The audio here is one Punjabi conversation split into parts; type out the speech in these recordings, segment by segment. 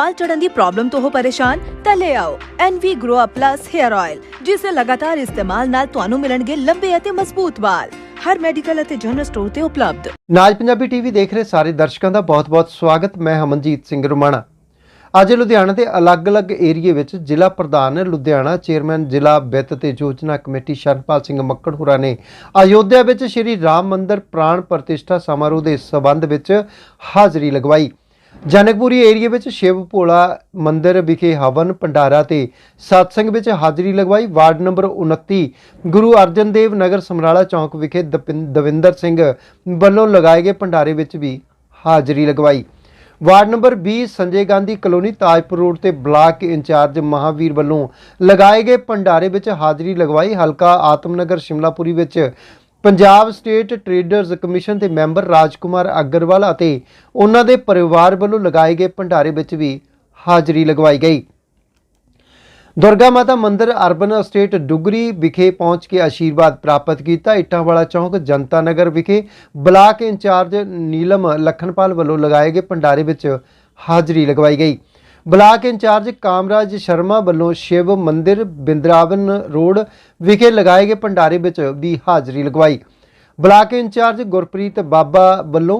ਵਾਲ ਝੜਨ ਦੀ ਪ੍ਰੋਬਲਮ ਤੋਂ ਹੋ ਪਰੇਸ਼ਾਨ, ਤਾਂ ਲੈ ਆਓ NV Grow Up Plus Hair Oil ਜਿਸ ਦੇ ਲਗਾਤਾਰ ਇਸਤੇਮਾਲ ਨਾਲ ਤੁਹਾਨੂੰ ਮਿਲਣਗੇ ਲੰਬੇ ਅਤੇ ਮਜ਼ਬੂਤ ਵਾਲ। ਹਰ ਮੈਡੀਕਲ ਅਤੇ ਜਨਰਲ ਸਟੋਰ ਤੇ ਉਪਲਬਧ। ਨਾਜ ਪੰਜਾਬੀ ਟੀਵੀ ਦੇਖ ਰਹੇ ਸਾਰੇ ਦਰਸ਼ਕਾਂ ਦਾ ਬਹੁਤ-ਬਹੁਤ ਸਵਾਗਤ। ਮੈਂ ਹਮਨਜੀਤ ਸਿੰਘ ਰੁਮਾਣਾ। ਅੱਜ ਲੁਧਿਆਣਾ ਦੇ ਅਲੱਗ-ਅਲੱਗ ਏਰੀਏ ਵਿੱਚ ਜ਼ਿਲ੍ਹਾ ਪ੍ਰਧਾਨ ਲੁਧਿਆਣਾ ਚੇਅਰਮੈਨ ਜ਼ਿਲ੍ਹਾ ਵਿੱਤ ਤੇ ਯੋਜਨਾ ਕਮੇਟੀ ਸ਼ਰਨਪਾਲ ਸਿੰਘ ਮੱਕੜ ਹੋਰਾਂ ਨੇ ਅਯੋਧਿਆ ਵਿੱਚ ਸ਼੍ਰੀ ਰਾਮ ਮੰਦਿਰ ਪ੍ਰਾਣ ਪ੍ਰਤਿਸ਼ਠਾ ਸਮਾਰੋਹ ਦੇ ਸਬੰਧ ਵਿੱਚ ਹਾਜ਼ਰੀ ਲਗਵਾਈ। ਜਨਕਪੁਰੀ ਏਰੀਏ ਵਿੱਚ ਸ਼ਿਵ ਭੋਲਾ ਮੰਦਿਰ ਵਿਖੇ ਹਵਨ ਭੰਡਾਰਾ ਤੇ ਸਤਸੰਗ ਵਿੱਚ ਹਾਜ਼ਰੀ ਲਗਵਾਈ। ਵਾਰਡ ਨੰਬਰ 29 ਗੁਰੂ ਅਰਜਨ ਦੇਵ ਨਗਰ ਸਮਰਾਲਾ ਚੌਂਕ ਵਿਖੇ ਦਪਿੰ- ਦਵਿੰਦਰ ਸਿੰਘ ਵੱਲੋਂ ਲਗਾਏ ਗਏ ਭੰਡਾਰੇ ਵਿੱਚ ਵੀ ਹਾਜ਼ਰੀ ਲਗਵਾਈ। Ward number 20 Sanjay Gandhi colony, Tajpur road ਤੇ ਬਲਾਕ ਇੰਚਾਰਜ ਮਹਾਵੀਰ ਵੱਲੋਂ ਲਗਾਏ ਗਏ ਭੰਡਾਰੇ ਵਿੱਚ ਹਾਜ਼ਰੀ ਲਗਵਾਈ। ਹਲਕਾ ਆਤਮਨਗਰ, ਸ਼ਿਮਲਾਪੁਰੀ ਵਿੱਚ ਪੰਜਾਬ ਸਟੇਟ ਟ੍ਰੇਡਰਜ਼ ਕਮਿਸ਼ਨ ਦੇ ਮੈਂਬਰ ਰਾਜਕੁਮਾਰ ਅਗਰਵਾਲ ਅਤੇ ਉਹਨਾਂ ਦੇ ਪਰਿਵਾਰ ਵੱਲੋਂ ਲਗਾਏ ਗਏ ਭੰਡਾਰੇ ਵਿੱਚ ਵੀ ਹਾਜ਼ਰੀ ਲਗਵਾਈ ਗਈ। ਦੁਰਗਾ ਮਾਤਾ ਮੰਦਿਰ ਅਰਬਨ ਅਸਟੇਟ ਡੁਗਰੀ ਵਿਖੇ ਪਹੁੰਚ ਕੇ ਆਸ਼ੀਰਵਾਦ ਪ੍ਰਾਪਤ ਕੀਤਾ। ਇਟਾਂਵਾਲਾ ਚੌਂਕ, ਜਨਤਾ ਨਗਰ ਵਿਖੇ ਬਲਾਕ ਇੰਚਾਰਜ ਨੀਲਮ ਲਖਨਪਾਲ ਵੱਲੋਂ ਲਗਾਏ ਗਏ ਭੰਡਾਰੇ ਵਿੱਚ ਹਾਜ਼ਰੀ ਲਗਵਾਈ ਗਈ। ਬਲਾਕ ਇੰਚਾਰਜ ਕਾਮਰਾਜ ਸ਼ਰਮਾ ਵੱਲੋਂ ਸ਼ਿਵ ਮੰਦਿਰ ਬਿੰਦਰਾਵਨ ਰੋਡ ਵਿਖੇ ਲਗਾਏ ਗਏ ਭੰਡਾਰੇ ਵਿੱਚ ਵੀ ਹਾਜ਼ਰੀ ਲਗਵਾਈ। ਬਲਾਕ ਇੰਚਾਰਜ ਗੁਰਪ੍ਰੀਤ ਬਾਬਾ ਵੱਲੋਂ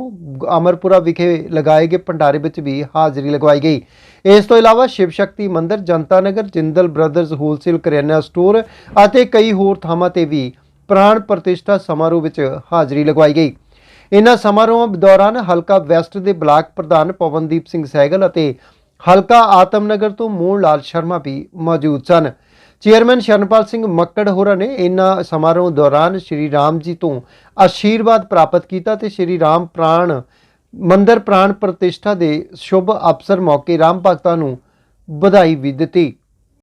ਅਮਰਪੁਰਾ ਵਿਖੇ ਲਗਾਏ ਗਏ ਭੰਡਾਰੇ ਵਿੱਚ ਵੀ ਹਾਜ਼ਰੀ ਲਗਵਾਈ ਗਈ। ਇਸ ਤੋਂ ਇਲਾਵਾ ਸ਼ਿਵ ਸ਼ਕਤੀ ਮੰਦਿਰ, ਜਨਤਾ ਨਗਰ, ਜਿੰਦਲ ਬ੍ਰਦਰਜ਼ ਹੋਲਸੇਲ ਕਰਿਆਨਾ ਸਟੋਰ ਅਤੇ ਕਈ ਹੋਰ ਥਾਵਾਂ ਤੇ ਵੀ ਪ੍ਰਾਣ ਪ੍ਰਤਿਸ਼ਠਾ ਸਮਾਰੋਹ ਵਿੱਚ ਹਾਜ਼ਰੀ ਲਗਵਾਈ ਗਈ। ਇਨ੍ਹਾਂ ਸਮਾਰੋਹਾਂ ਦੌਰਾਨ ਹਲਕਾ ਵੈਸਟ ਦੇ ਬਲਾਕ ਪ੍ਰਧਾਨ ਪਵਨਦੀਪ ਸਿੰਘ ਸਹਿਗਲ ਅਤੇ ਹਲਕਾ ਆਤਮਨਗਰ ਤੋਂ ਮੋਹਨ ਲਾਲ ਸ਼ਰਮਾ ਵੀ ਮੌਜੂਦ ਸਨ। ਚੇਅਰਮੈਨ ਸ਼ਰਨਪਾਲ ਸਿੰਘ ਮੱਕੜ ਹੋਰਾਂ ਨੇ ਇਨ੍ਹਾਂ ਸਮਾਰੋਹ ਦੌਰਾਨ ਸ਼੍ਰੀ ਰਾਮ ਜੀ ਤੋਂ ਆਸ਼ੀਰਵਾਦ ਪ੍ਰਾਪਤ ਕੀਤਾ ਤੇ ਸ਼੍ਰੀ ਰਾਮ ਪ੍ਰਾਣ, ਮੰਦਰ ਪ੍ਰਾਣ ਪ੍ਰਤਿਸ਼ਠਾ ਦੇ ਸ਼ੁਭ ਅਵਸਰ ਮੌਕੇ ਰਾਮ ਭਗਤਾਂ ਨੂੰ ਵਧਾਈ ਵੀ ਦਿੱਤੀ।